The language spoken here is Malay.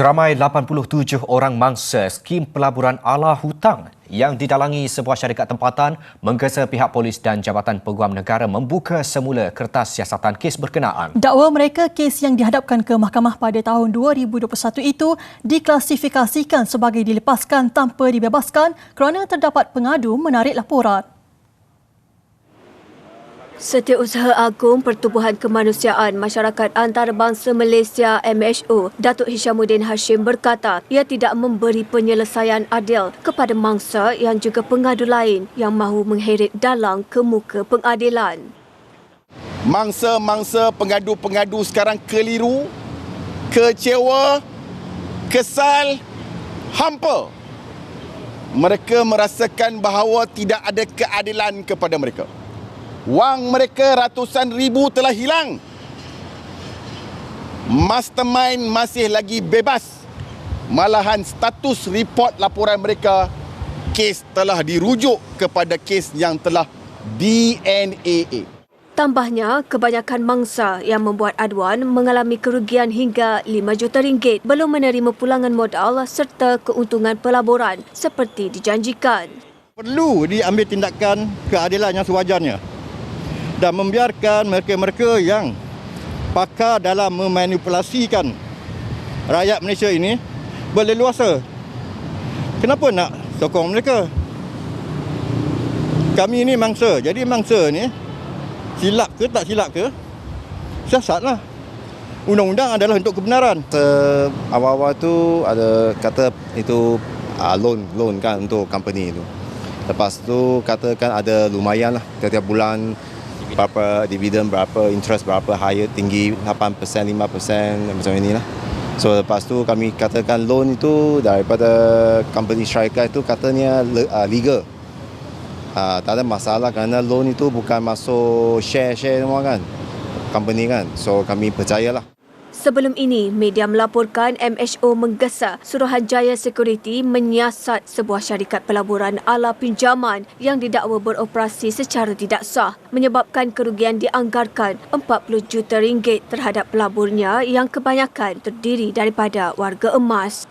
Seramai 87 orang mangsa skim pelaburan ala hutang yang didalangi sebuah syarikat tempatan menggesa pihak polis dan Jabatan Peguam Negara membuka semula kertas siasatan kes berkenaan. Dakwa mereka kes yang dihadapkan ke mahkamah pada tahun 2021 itu diklasifikasikan sebagai dilepaskan tanpa dibebaskan kerana terdapat pengadu menarik laporan. Setiausaha Agung Pertubuhan Kemanusiaan Masyarakat Antarabangsa Malaysia MHO Datuk Hishamuddin Hashim berkata ia tidak memberi penyelesaian adil kepada mangsa yang juga pengadu lain yang mahu mengheret dalang ke muka pengadilan. Mangsa-mangsa pengadu-pengadu sekarang keliru, kecewa, kesal, hampa. Mereka merasakan bahawa tidak ada keadilan kepada mereka. Wang mereka ratusan ribu telah hilang. Mastermind masih lagi bebas. Malahan status report laporan mereka kes telah dirujuk kepada kes yang telah DNAA. Tambahnya, kebanyakan mangsa yang membuat aduan mengalami kerugian hingga 5 juta ringgit belum menerima pulangan modal serta keuntungan pelaburan seperti dijanjikan. Perlu diambil tindakan keadilan yang sewajarnya dan membiarkan mereka-mereka yang pakar dalam memanipulasikan rakyat Malaysia ini berleluasa. Kenapa nak sokong mereka? Kami ini mangsa. Jadi mangsa ni silap ke tak silap ke? Siasatlah. Undang-undang adalah untuk kebenaran. Awal-awal tu ada kata itu uh, loan loan kan untuk company itu. Lepas tu katakan ada lumayan lah setiap bulan berapa dividen, berapa interest, berapa higher, tinggi 8%, 5% macam ini lah. So lepas tu kami katakan loan itu daripada company syarikat itu katanya uh, legal. Uh, tak ada masalah kerana loan itu bukan masuk share-share semua kan. Company kan. So kami percayalah. Sebelum ini, media melaporkan MHO menggesa Suruhanjaya Security menyiasat sebuah syarikat pelaburan ala pinjaman yang didakwa beroperasi secara tidak sah menyebabkan kerugian dianggarkan 40 juta ringgit terhadap pelaburnya yang kebanyakan terdiri daripada warga emas.